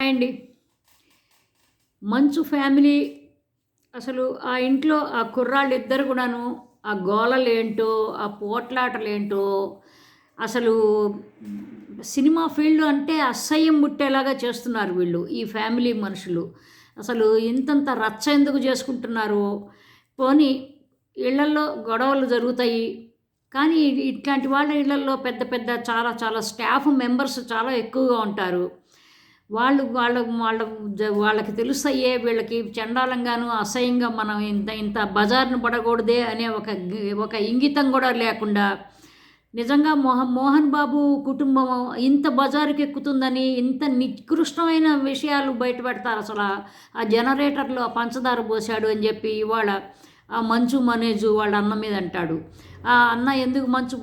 అండి. మంచు ఫ్యామిలీ అసలు ఆ ఇంట్లో ఆ కుర్రాళ్ళు ఇద్దరు కూడాను ఆ గోలలు ఏంటో ఆ పోట్లాటలు ఏంటో అసలు సినిమా ఫీల్డ్ అంటే అసహ్యం ముట్టేలాగా చేస్తున్నారు వీళ్ళు ఈ ఫ్యామిలీ మనుషులు. అసలు ఇంతంత రచ్చ ఎందుకు చేసుకుంటున్నారు? పోనీ ఇళ్ళల్లో గొడవలు జరుగుతాయి కానీ ఇట్లాంటి వాళ్ళ ఇళ్ళల్లో పెద్ద పెద్ద చాలా చాలా స్టాఫ్ మెంబర్స్ చాలా ఎక్కువగా ఉంటారు. వాళ్ళు వాళ్ళ వాళ్ళ వాళ్ళకి తెలుస్తాయే వీళ్ళకి చండాలంగాను అసహ్యంగా మనం ఇంత ఇంత బజార్ను పడకూడదే అనే ఒక ఒక ఇంగితం కూడా లేకుండా నిజంగా మోహన్ మోహన్ బాబు కుటుంబం ఇంత బజారుకి ఎక్కుతుందని ఇంత నికృష్టమైన విషయాలు బయట పెడతారు అసలు. ఆ జనరేటర్లో పంచదార పోసాడు అని చెప్పి ఇవాళ మంచు మనేజు వాళ్ళ అన్న మీద అంటాడు. ఆ అన్న ఎందుకు మంచు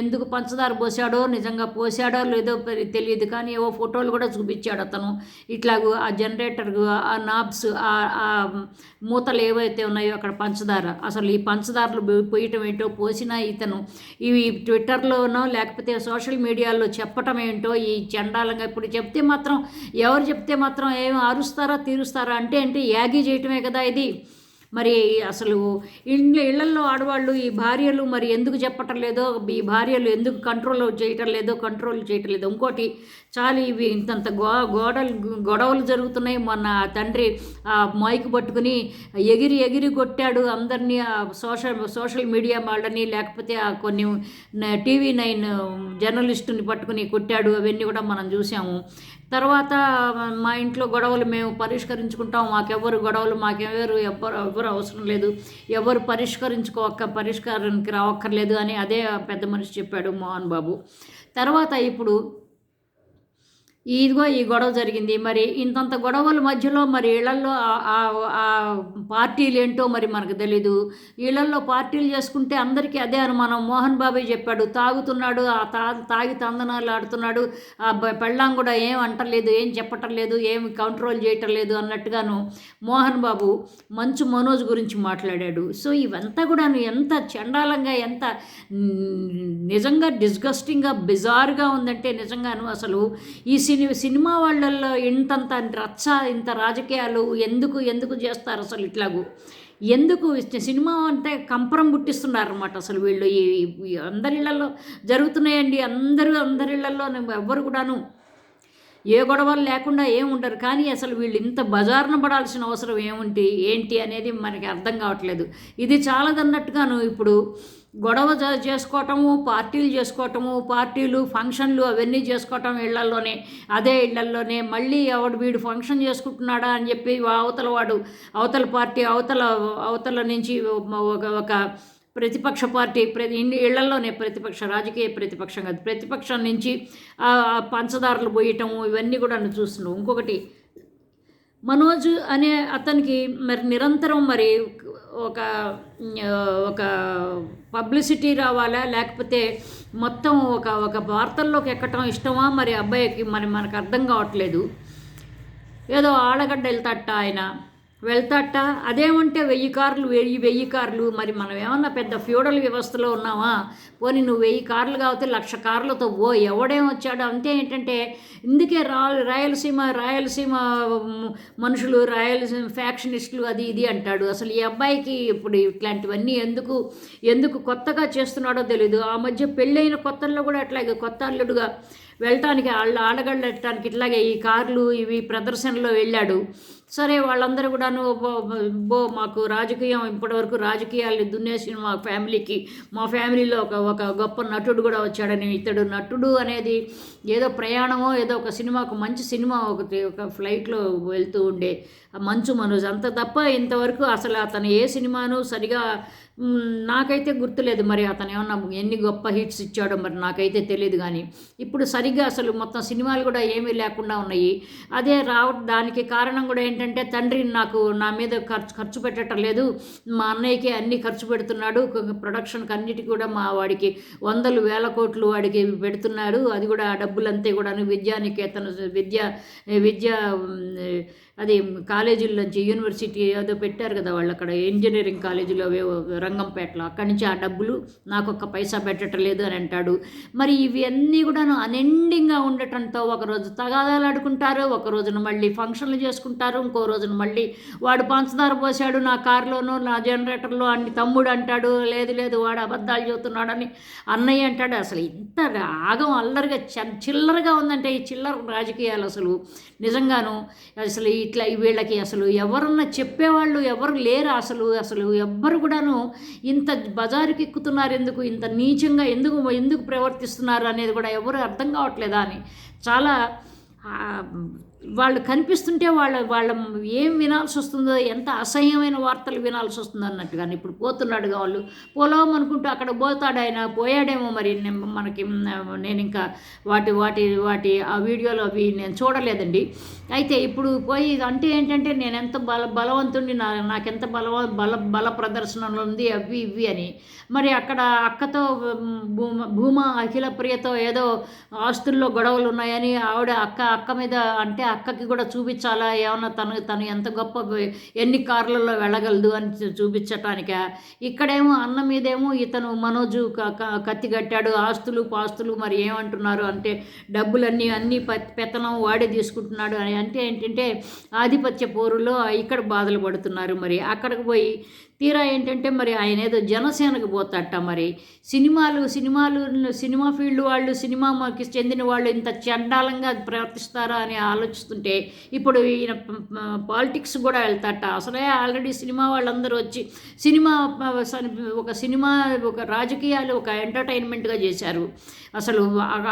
ఎందుకు పంచదార పోసాడో నిజంగా పోసాడో లేదో తెలియదు. కానీ ఏవో ఫోటోలు కూడా చూపించాడు అతను. ఇట్లాగూ ఆ జనరేటర్ ఆ నాబ్స్ ఆ మూతలు ఏవైతే ఉన్నాయో అక్కడ పంచదార. అసలు ఈ పంచదారలు పోయటం ఏంటో పోసినా ఇతను. ఇవి ట్విట్టర్లోనో లేకపోతే సోషల్ మీడియాలో చెప్పటం ఏంటో ఈ చండాలంగా ఇప్పుడు చెప్తే మాత్రం ఎవరు చెప్తే మాత్రం ఏం అరుస్తారా తీరుస్తారా అంటే అంటే యాగి చేయటమే కదా ఇది. మరి అసలు ఇండ్ల ఇళ్ళల్లో ఆడవాళ్ళు ఈ భార్యలు మరి ఎందుకు చెప్పటం లేదో ఈ భార్యలు ఎందుకు కంట్రోల్ చేయటం లేదో కంట్రోల్ చేయటం లేదో. ఇంకోటి చాలు ఇవి ఇంతంత గో గోడలు గొడవలు జరుగుతున్నాయి. మొన్న తండ్రి ఆ మైక్ పట్టుకుని ఎగిరి ఎగిరి కొట్టాడు అందరినీ సోషల్ సోషల్ మీడియా వాళ్ళని లేకపోతే ఆ కొన్ని టీవీ నైన్ జర్నలిస్టుని పట్టుకుని కొట్టాడు అవన్నీ కూడా మనం చూసాము తర్వాత మా ఇంట్లో గొడవలు మేము పరిష్కరించుకుంటాం మాకెవ్వరు గొడవలు మాకెవరు ఎవ్వరు ఎవ్వరు అవసరం లేదు. ఎవరు పరిష్కరించుకోక పరిష్కారానికి రావక్కర్లేదు అని అదే పెద్ద మనిషి చెప్పాడు మోహన్ బాబు. తర్వాత ఇప్పుడు ఇదిగో ఈ గొడవ జరిగింది. మరి ఇంతంత గొడవల మధ్యలో మరి ఇళ్ళల్లో ఆ పార్టీలు ఏంటో మరి మనకు తెలీదు. ఇళ్ళల్లో పార్టీలు చేసుకుంటే అందరికీ అదే అనుమానం. మోహన్ బాబు చెప్పాడు తాగుతున్నాడు ఆ తా తాగి తందనాలు ఆడుతున్నాడు. ఆ పెళ్ళాం కూడా ఏం అంటలేదు ఏం చెప్పటం లేదు ఏం కంట్రోల్ చేయటం లేదు అన్నట్టుగాను మోహన్ బాబు మంచు మనోజ్ గురించి మాట్లాడాడు. సో ఇవంతా కూడా ఎంత చండాలంగా ఎంత నిజంగా డిస్గస్టింగ్గా బిజార్గా ఉందంటే నిజంగాను అసలు ఈ సిని సినిమా వాళ్ళల్లో ఇంతంత రచ్చ ఇంత రాజకీయాలు ఎందుకు ఎందుకు చేస్తారు అసలు ఇట్లాగూ? ఎందుకు సినిమా అంటే కంపరం పుట్టిస్తున్నారు అనమాట అసలు వీళ్ళు ఈ అందరిళ్ళలో జరుగుతున్నాయండి అందరూ అందరిళ్ళలో ఎవ్వరు కూడాను. ఏ గొడవలు లేకుండా ఏముండరు కానీ అసలు వీళ్ళు ఇంత బజార్న పడాల్సిన అవసరం ఏముంటి ఏంటి అనేది మనకి అర్థం కావట్లేదు. ఇది చాలదన్నట్టుగాను ఇప్పుడు గొడవ చేసుకోవటము పార్టీలు చేసుకోవటము పార్టీలు ఫంక్షన్లు అవన్నీ చేసుకోవటం ఇళ్ళలోనే అదే ఇళ్ళలోనే మళ్ళీ ఎవడు వీడు ఫంక్షన్ చేసుకుంటున్నాడా అని చెప్పి అవతల వాడు అవతల పార్టీ అవతల అవతల నుంచి ఒక ఒక ప్రతిపక్ష పార్టీ ప్రతి ఇళ్ళలోనే ప్రతిపక్ష రాజకీయ ప్రతిపక్షం కాదు. ప్రతిపక్షం నుంచి పంచదారలు పోయటము ఇవన్నీ కూడా చూస్తున్నాం ఇంకొకటి మనోజ్ అనే అతనికి మరి నిరంతరం మరి ఒక ఒక పబ్లిసిటీ రావాలా? లేకపోతే మొత్తం ఒక ఒక వార్తల్లోకి ఎక్కటం ఇష్టమా? మరి అబ్బాయికి మరి మనకు అర్థం కావట్లేదు. ఏదో ఆడగడ్డ వెళ్తాట ఆయన. వెళ్తాట. అదేమంటే వెయ్యి కార్లు వెయ్యి వెయ్యి కార్లు. మరి మనం ఏమన్నా పెద్ద ఫ్యూడల్ వ్యవస్థలో ఉన్నామా? పోనీ నువ్వు వెయ్యి కార్లు కాకపోతే లక్ష కార్లతో ఓ ఎవడేం వచ్చాడు? అంతే ఏంటంటే ఇందుకే రా రాయలసీమ రాయలసీమ మనుషులు రాయలసీమ ఫ్యాక్షనిస్టులు అది ఇది అంటాడు. అసలు ఈ అబ్బాయికి ఇప్పుడు ఇట్లాంటివన్నీ ఎందుకు ఎందుకు కొత్తగా చేస్తున్నాడో తెలీదు. ఆ మధ్య పెళ్ళైన కొత్తల్లో కూడా అట్లాగే కొత్త అల్లుడుగా వెళ్ళటానికి వాళ్ళ ఆడగళ్ళటానికి ఇట్లాగే ఈ కార్లు ఇవి ప్రదర్శనలో వెళ్ళాడు. సరే వాళ్ళందరూ కూడాను బో మాకు రాజకీయం ఇప్పటివరకు రాజకీయాలు దున్నేసిన మా ఫ్యామిలీకి మా ఫ్యామిలీలో ఒక ఒక గొప్ప నటుడు కూడా వచ్చాడని ఇతడు. నటుడు అనేది ఏదో ప్రయాణమో ఏదో ఒక సినిమాకు మంచి సినిమా ఒకటి ఒక ఫ్లైట్లో వెళ్తూ ఉండే మంచు మనోజ్. అంత తప్ప ఇంతవరకు అసలు అతను ఏ సినిమాను సరిగా నాకైతే గుర్తులేదు. మరి అతను ఏమన్నా ఎన్ని గొప్ప హిట్స్ ఇచ్చాడో మరి నాకైతే తెలియదు కానీ ఇప్పుడు సరిగ్గా అసలు మొత్తం సినిమాలు కూడా ఏమీ లేకుండా ఉన్నాయి. అదే రావ దానికి కారణం కూడా ఏంటి ఏంటంటే తండ్రి నాకు నా మీద ఖర్చు ఖర్చు పెట్టడం లేదు మా అన్నయ్యకి అన్ని ఖర్చు పెడుతున్నాడు. ప్రొడక్షన్కి అన్నిటికీ కూడా మా వాడికి వందలు వేల కోట్లు వాడికి పెడుతున్నాడు. అది కూడా ఆ డబ్బులంతా కూడా విద్యానికేతన విద్య విద్య అది కాలేజీల నుంచి యూనివర్సిటీ ఏదో పెట్టారు కదా వాళ్ళు అక్కడ ఇంజనీరింగ్ కాలేజీలో రంగంపేటలో. అక్కడి నుంచి ఆ డబ్బులు నాకు ఒక్క పైసా పెట్టడం లేదు అని అంటాడు. మరి ఇవన్నీ కూడాను అనెండింగ్గా ఉండటంతో ఒకరోజు తగాదాలు ఆడుకుంటారు ఒక రోజున మళ్ళీ ఫంక్షన్లు చేసుకుంటారు ఇంకో రోజున మళ్ళీ వాడు పంచదార పోసాడు నా కారులోనూ నా జనరేటర్లో అన్ని తమ్ముడు అంటాడు లేదు లేదు వాడు అబద్ధాలు చెబుతున్నాడని అన్నయ్య అంటాడు. అసలు ఇంత రాగం అల్లరిగా చ- చిల్లరగా ఉందంటే ఈ చిల్లర రాజకీయాలు అసలు నిజంగాను అసలు ఈ ఇట్లా వీళ్ళకి అసలు ఎవరన్నా చెప్పేవాళ్ళు ఎవరు లేరు అసలు అసలు ఎవ్వరు కూడాను ఇంత బజారుకి ఎక్కుతున్నారు ఎందుకు ఇంత నీచంగా ఎందుకు ఎందుకు ప్రవర్తిస్తున్నారు అనేది కూడా ఎవరు అర్థం కావట్లేదా అని చాలా వాళ్ళు కనిపిస్తుంటే వాళ్ళ వాళ్ళ ఏం వినాల్సి వస్తుందో ఎంత అసహ్యమైన వార్తలు వినాల్సి వస్తుందో అన్నట్టుగా ఇప్పుడు పోతున్నాడు వాళ్ళు పోలాం అనుకుంటూ అక్కడ పోతాడు ఆయన పోయాడేమో మరి మనకి నేను ఇంకా వాటి వాటి వాటి ఆ వీడియోలు అవి నేను చూడలేదండి. అయితే ఇప్పుడు పోయి అంటే ఏంటంటే నేను ఎంత బల బలవంతుడిని నా నాకెంత బలవ బల బల ప్రదర్శనలు ఉంది అవి ఇవి అని. మరి అక్కడ అక్కతో భూమ భూమా అఖిల ప్రియతో ఏదో ఆస్తుల్లో గొడవలు ఉన్నాయని ఆవిడ అక్క అక్క మీద అంటే అక్కకి కూడా చూపించాలా? ఏమన్నా తను తను ఎంత గొప్ప ఎన్ని కార్లలో వెళ్ళగలదు అని చూపించటానిక? ఇక్కడేమో అన్న మీదేమో ఇతను మనోజు కత్తి కట్టాడు ఆస్తులు పాస్తులు మరి ఏమంటున్నారు అంటే డబ్బులన్నీ అన్నీ పెత్తనం వాడే తీసుకుంటున్నాడు అని అంటే ఏంటంటే ఆధిపత్య పోరులో ఇక్కడ బాధలు పడుతున్నారు మరి. అక్కడికి పోయి తీరా ఏంటంటే మరి ఆయన ఏదో జనసేనకు పోతాట మరి. సినిమాలు సినిమాలు సినిమా ఫీల్డ్ వాళ్ళు సినిమాకి చెందిన వాళ్ళు ఇంత చండాలంగా ప్రవర్తిస్తారా అని ఆలోచిస్తుంటే ఇప్పుడు ఈయన పాలిటిక్స్ కూడా వెళ్తాట. అసలే ఆల్రెడీ సినిమా వాళ్ళందరూ వచ్చి సినిమా ఒక సినిమా ఒక రాజకీయాలు ఒక ఎంటర్టైన్మెంట్గా చేశారు. అసలు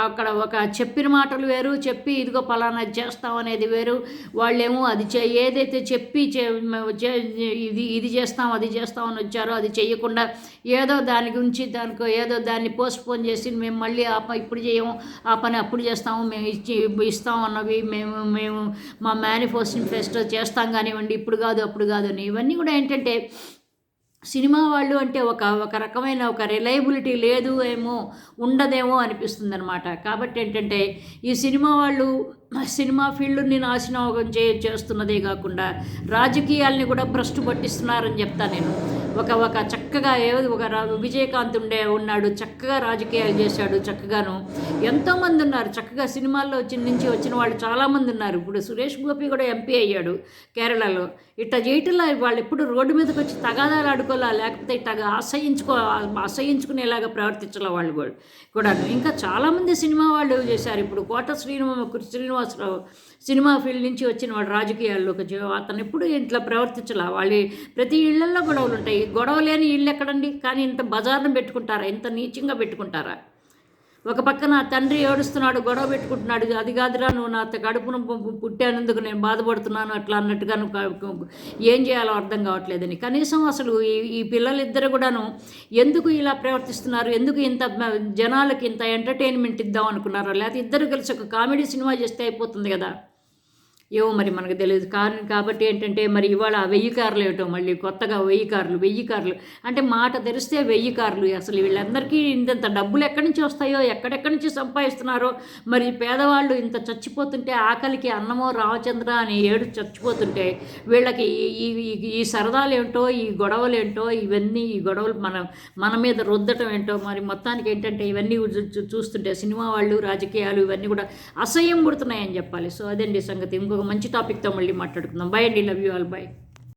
అక్కడ ఒక చెప్పిన మాటలు వేరు చెప్పి ఇదిగో పలానా చేస్తాం అనేది వేరు. వాళ్ళేమో అది చే ఏదైతే చెప్పి చే- ఇది ఇది చేస్తాం అది చేస్తామని వచ్చారో అది చేయకుండా ఏదో దాని గురించి దానికి ఏదో దాన్ని పోస్ట్పోన్ చేసి మేము మళ్ళీ ఆ ప- ఇప్పుడు చేయము ఆ పని అప్పుడు చేస్తాము మేము ఇచ్చి ఇస్తాం అన్నవి మేము మేము మా మేనిఫెస్టో చేస్తాం కానివ్వండి ఇప్పుడు కాదు అప్పుడు కాదు అని. ఇవన్నీ కూడా ఏంటంటే సినిమా వాళ్ళు అంటే ఒక ఒక రకమైన ఒక రిలయబిలిటీ లేదు ఏమో ఉండదేమో అనిపిస్తుంది అనమాట కాబట్టి ఏంటంటే ఈ సినిమా వాళ్ళు సినిమా ఫీల్డ్ని నాశనం చే చేస్తున్నదే కాకుండా రాజకీయాల్ని కూడా భ్రష్టు పట్టిస్తున్నారని చెప్తా నేను. ఒక ఒక చక్కగా ఏదో ఒక విజయకాంత్ ఉండే ఉన్నాడు చక్కగా రాజకీయాలు చేశాడు చక్కగాను. ఎంతోమంది ఉన్నారు. చక్కగా సినిమాల్లో వచ్చిన నుంచి వచ్చిన వాళ్ళు చాలామంది ఉన్నారు. ఇప్పుడు సురేష్ గోపి కూడా ఎంపీ అయ్యాడు కేరళలో. ఇట్లా చేయటంలో వాళ్ళు ఎప్పుడు రోడ్డు మీదకి వచ్చి తగాదాలు ఆడుకోవాలా? లేకపోతే ఇట్లా అసహించుకో అసహించుకునేలాగా ప్రవర్తించాల వాళ్ళు కూడా కూడాను. ఇంకా చాలామంది సినిమా వాళ్ళు చేశారు. ఇప్పుడు కోట శ్రీనివా శ్రీనివాసరావు సినిమా ఫీల్డ్ నుంచి వచ్చిన వాడు రాజకీయాల్లోకి అతను ఎప్పుడు ఇట్లా ప్రవర్తించాల? వాళ్ళు ప్రతి ఇళ్ళలో గొడవలు ఉంటాయి. గొడవ లేని ఇళ్ళు ఎక్కడండి? కానీ ఇంత బజార్ను పెట్టుకుంటారా? ఇంత నీచంగా పెట్టుకుంటారా? ఒక పక్కన తండ్రి ఏడుస్తున్నాడు గొడవ పెట్టుకుంటున్నాడు అది కాదురా నువ్వు నా కడుపున పుట్టానందుకు నేను బాధపడుతున్నాను అట్లా అన్నట్టుగా ఏం చేయాలో అర్థం కావట్లేదని. కనీసం అసలు ఈ ఈ పిల్లలిద్దరు కూడాను ఎందుకు ఇలా ప్రవర్తిస్తున్నారు? ఎందుకు ఇంత జనాలకి ఇంత ఎంటర్టైన్మెంట్ ఇద్దాం అనుకున్నారో? లేకపోతే ఇద్దరు కలిసి ఒక కామెడీ సినిమా చేస్తే అయిపోతుంది కదా. ఏవో మరి మనకు తెలియదు. కారణం కాబట్టి ఏంటంటే మరి ఇవాళ ఆ వెయ్యి కార్లు ఏమిటో మళ్ళీ కొత్తగా వెయ్యి కార్లు వెయ్యి కార్లు అంటే మాట తెరిస్తే వెయ్యి కార్లు. అసలు వీళ్ళందరికీ ఇంత డబ్బులు ఎక్కడి నుంచి వస్తాయో ఎక్కడెక్కడి నుంచి సంపాదిస్తున్నారో మరి పేదవాళ్ళు ఇంత చచ్చిపోతుంటే ఆకలికి అన్నమో రామచంద్ర అని ఏడు చచ్చిపోతుంటే వీళ్ళకి ఈ- ఈ సరదాలు ఏంటో ఈ గొడవలు ఏంటో ఇవన్నీ ఈ గొడవలు మన మన మీద రుద్దటం ఏంటో మరి మొత్తానికి ఏంటంటే ఇవన్నీ చూ- చూ- చూస్తుంటే సినిమా వాళ్ళు రాజకీయాలు ఇవన్నీ కూడా అసహ్యం పుడుతున్నాయని చెప్పాలి. సో అదండి సంగతి. ఇంకొక మంచి టాపిక్తో మళ్ళీ మాట్లాడుకుందాం. బై అండి. Love you all by